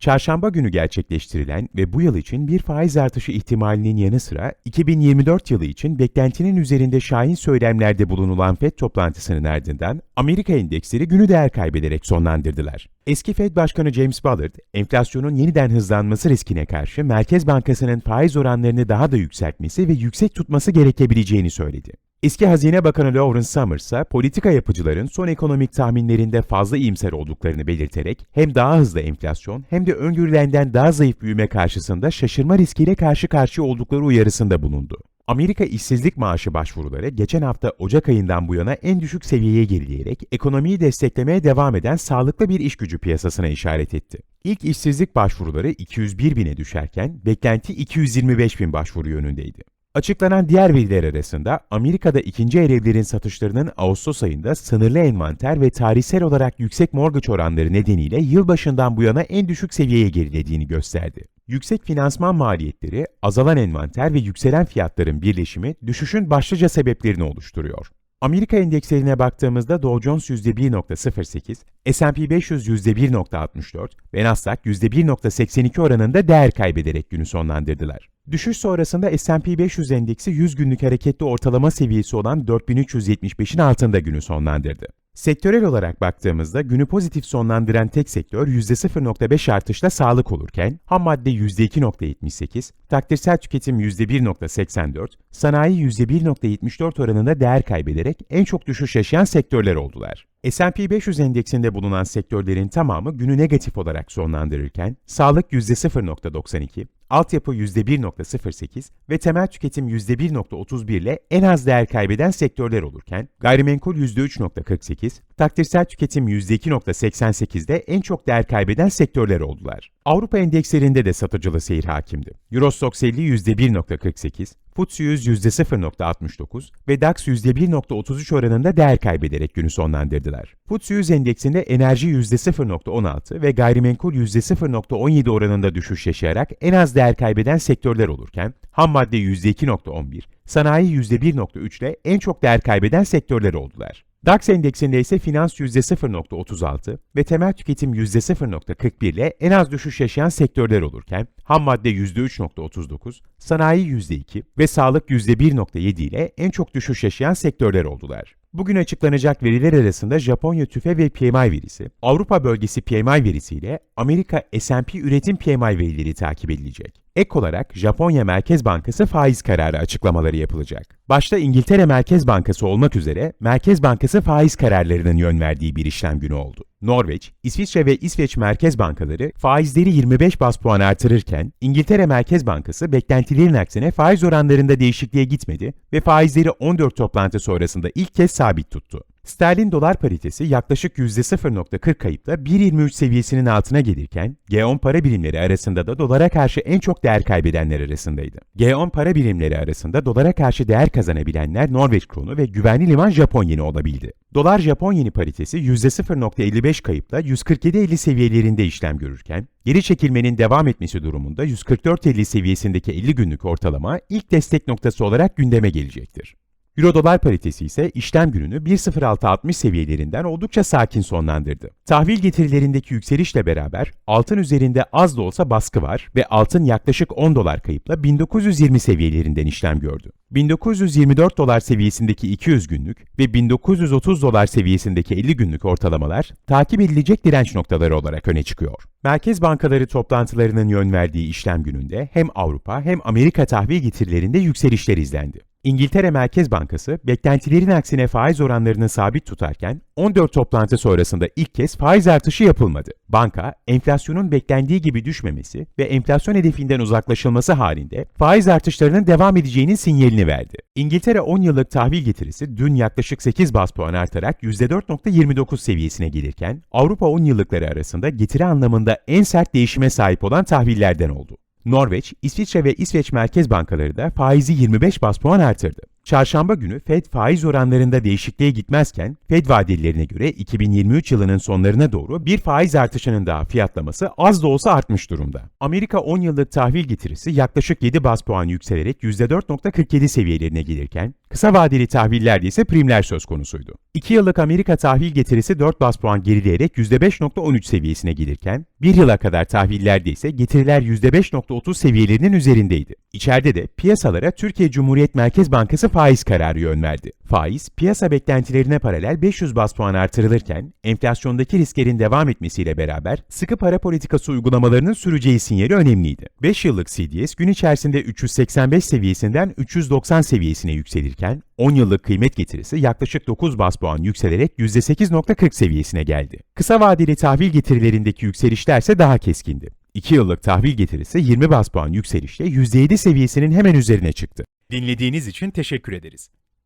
Çarşamba günü gerçekleştirilen ve bu yıl için bir faiz artışı ihtimalinin yanı sıra 2024 yılı için beklentinin üzerinde şahin söylemlerde bulunulan FED toplantısının ardından Amerika endeksleri günü değer kaybederek sonlandırdılar. Eski FED Başkanı James Bullard, enflasyonun yeniden hızlanması riskine karşı Merkez Bankası'nın faiz oranlarını daha da yükseltmesi ve yüksek tutması gerekebileceğini söyledi. Eski Hazine Bakanı Lawrence Summers politika yapıcıların son ekonomik tahminlerinde fazla iyimser olduklarını belirterek hem daha hızlı enflasyon hem de öngörülenden daha zayıf büyüme karşısında şaşırma riskiyle karşı karşıya oldukları uyarısında bulundu. Amerika işsizlik maaşı başvuruları geçen hafta Ocak ayından bu yana en düşük seviyeye gerileyerek ekonomiyi desteklemeye devam eden sağlıklı bir iş gücü piyasasına işaret etti. İlk işsizlik başvuruları 201 bine düşerken beklenti 225 bin başvuru yönündeydi. Açıklanan diğer veriler arasında Amerika'da ikinci el evlerin satışlarının Ağustos ayında sınırlı envanter ve tarihsel olarak yüksek mortgage oranları nedeniyle yılbaşından bu yana en düşük seviyeye gerilediğini gösterdi. Yüksek finansman maliyetleri, azalan envanter ve yükselen fiyatların birleşimi düşüşün başlıca sebeplerini oluşturuyor. Amerika endekslerine baktığımızda Dow Jones %1.08, S&P 500 %1.64 ve Nasdaq %1.82 oranında değer kaybederek günü sonlandırdılar. Düşüş sonrasında S&P 500 endeksi 100 günlük hareketli ortalama seviyesi olan 4375'in altında günü sonlandırdı. Sektörel olarak baktığımızda günü pozitif sonlandıran tek sektör %0.5 artışla sağlık olurken, ham madde %2.78, takdirsel tüketim %1.84, sanayi %1.74 oranında değer kaybederek en çok düşüş yaşayan sektörler oldular. S&P 500 endeksinde bulunan sektörlerin tamamı günü negatif olarak sonlandırırken, sağlık %0.92, altyapı %1.08 ve temel tüketim %1.31 ile en az değer kaybeden sektörler olurken, gayrimenkul %3.48, takdirsel tüketim %2.88'de en çok değer kaybeden sektörler oldular. Avrupa endekslerinde de satıcılı seyir hakimdi. Eurostoxx 50 %1.48, FTSE 100 %0.69 ve DAX %1.33 oranında değer kaybederek günü sonlandırdılar. FTSE 100 endeksinde enerji %0.16 ve gayrimenkul %0.17 oranında düşüş yaşayarak en az değer kaybeden sektörler olurken, ham madde %2.11, sanayi %1.3 ile en çok değer kaybeden sektörler oldular. DAX endeksinde ise finans %0.36 ve temel tüketim %0.41 ile en az düşüş yaşayan sektörler olurken, ham madde %3.39, sanayi %2 ve sağlık %1.7 ile en çok düşüş yaşayan sektörler oldular. Bugün açıklanacak veriler arasında Japonya tüfe ve PMI verisi, Avrupa bölgesi PMI verisi ile Amerika S&P üretim PMI verileri takip edilecek. Ek olarak Japonya Merkez Bankası faiz kararı açıklamaları yapılacak. Başta İngiltere Merkez Bankası olmak üzere Merkez Bankası faiz kararlarının yön verdiği bir işlem günü oldu. Norveç, İsviçre ve İsveç Merkez Bankaları faizleri 25 bas puan artırırken İngiltere Merkez Bankası beklentilerin aksine faiz oranlarında değişikliğe gitmedi ve faizleri 14 toplantı sonrasında ilk kez sabit tuttu. Sterlin dolar paritesi yaklaşık %0.40 kayıpla 1.23 seviyesinin altına gelirken, G10 para birimleri arasında da dolara karşı en çok değer kaybedenler arasındaydı. G10 para birimleri arasında dolara karşı değer kazanabilenler Norveç kronu ve güvenli liman Japon yeni olabildi. Dolar Japon yeni paritesi %0.55 kayıpla 147.50 seviyelerinde işlem görürken, geri çekilmenin devam etmesi durumunda 144.50 seviyesindeki 50 günlük ortalama ilk destek noktası olarak gündeme gelecektir. Euro dolar paritesi ise işlem gününü 1.0660 seviyelerinden oldukça sakin sonlandırdı. Tahvil getirilerindeki yükselişle beraber altın üzerinde az da olsa baskı var ve altın yaklaşık 10 dolar kayıpla 1920 seviyelerinden işlem gördü. 1924 dolar seviyesindeki 200 günlük ve 1930 dolar seviyesindeki 50 günlük ortalamalar takip edilecek direnç noktaları olarak öne çıkıyor. Merkez bankaları toplantılarının yön verdiği işlem gününde hem Avrupa hem Amerika tahvil getirilerinde yükselişler izlendi. İngiltere Merkez Bankası beklentilerin aksine faiz oranlarını sabit tutarken 14 toplantı sonrasında ilk kez faiz artışı yapılmadı. Banka, enflasyonun beklendiği gibi düşmemesi ve enflasyon hedefinden uzaklaşılması halinde faiz artışlarının devam edeceğinin sinyalini verdi. İngiltere 10 yıllık tahvil getirisi dün yaklaşık 8 bas puan artarak %4.29 seviyesine gelirken Avrupa 10 yıllıkları arasında getiri anlamında en sert değişime sahip olan tahvillerden oldu. Norveç, İsviçre ve İsveç merkez bankaları da faizi 25 bas puan artırdı. Çarşamba günü Fed faiz oranlarında değişikliğe gitmezken, Fed vadelilerine göre 2023 yılının sonlarına doğru bir faiz artışının daha fiyatlaması az da olsa artmış durumda. Amerika 10 yıllık tahvil getirisi yaklaşık 7 bas puan yükselerek %4.47 seviyelerine gelirken, Kısa vadeli tahvillerde ise primler söz konusuydu. 2 yıllık Amerika tahvil getirisi 4 bas puan gerileyerek %5.13 seviyesine gelirken, 1 yıla kadar tahvillerde ise getiriler %5.30 seviyelerinin üzerindeydi. İçeride de piyasalara Türkiye Cumhuriyet Merkez Bankası faiz kararı yön verdi. Faiz, piyasa beklentilerine paralel 500 bas puan artırılırken, enflasyondaki risklerin devam etmesiyle beraber sıkı para politikası uygulamalarının süreceği sinyali önemliydi. 5 yıllık CDS gün içerisinde 385 seviyesinden 390 seviyesine yükselirken, 10 yıllık kıymet getirisi yaklaşık 9 bas puan yükselerek %8.40 seviyesine geldi. Kısa vadeli tahvil getirilerindeki yükselişler ise daha keskindi. 2 yıllık tahvil getirisi 20 bas puan yükselişle %7 seviyesinin hemen üzerine çıktı. Dinlediğiniz için teşekkür ederiz.